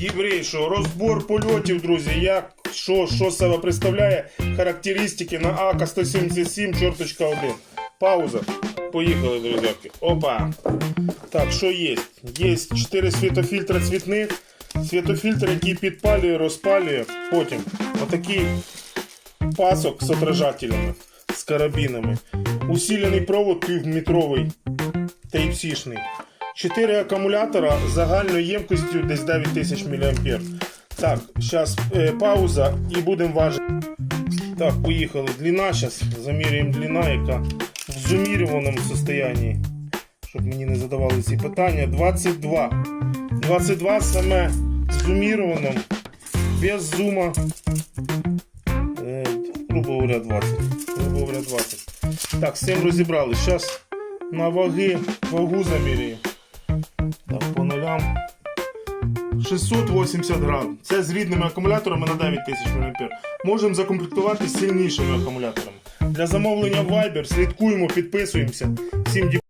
Дібрей, що розбор польотів, друзі, як, що, що себе представляє, характеристики на АК-177, чорточка 1. Пауза. Поїхали, друзяки. Опа. Так, що є? Є 4 світофільтри цвітних, світофільтр, який підпалює, розпалює. Потім отакий пасок з отражателями, з карабінами. Усилений провод півметровий, Type-C-шний. 4 акумулятора загальною ємкостю десь 9000 мА. Так, зараз е, пауза і будемо важити. Так, поїхали. Длина зараз. Замірюємо длина, яка в зумірюваному состоянні. Щоб мені не задавали ці питання. 22. 22 саме в зумірованому, без зума. Е, грубо говоря, 20. Грубо говоря, 20. Так, з цим розібрали. Зараз на ваги, вагу замірюємо. Так, по нулям. 680 грам. Це з рідними акумуляторами на 9000 мА. Можемо закомплектувати з сильнішими акумуляторами. Для замовлення Viber слідкуємо, підписуємося. Всім дякую.